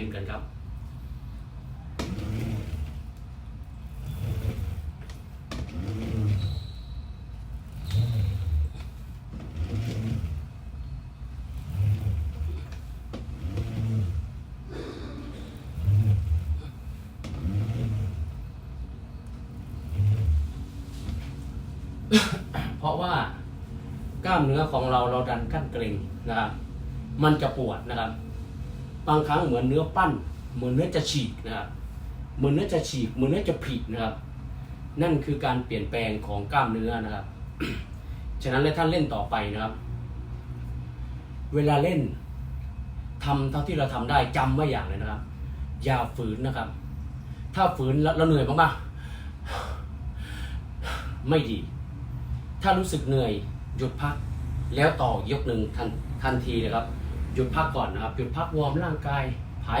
ยืนกันครับเพราะว่ากล้ามเนื้อของเราเราดันกั้นเกร็งนะครับ มันจะปวดนะครับ บางครั้งเหมือนเนื้อปั้น เหมือนเนื้อจะฉีกนะครับเหมือนเนื้อจะฉีกเหมือนเนื้อจะผิดนะครับ นั่นคือการเปลี่ยนแปลงของกล้ามเนื้อนะครับ ฉะนั้นแล้วท่านเล่นต่อไปนะครับ เวลาเล่นทำเท่าที่เราทำได้จำไว้อย่างเลยนะครับ อย่าฝืนนะครับ ถ้าฝืนแล้วเราเหนื่อยมากๆไม่ดี ถ้ารู้สึกเหนื่อยหยุดพัก แล้วต่อยกหนึ่งทันทันทีเลยครับ หยุดพักก่อนนะครับหยุดพักวอร์มร่างกาย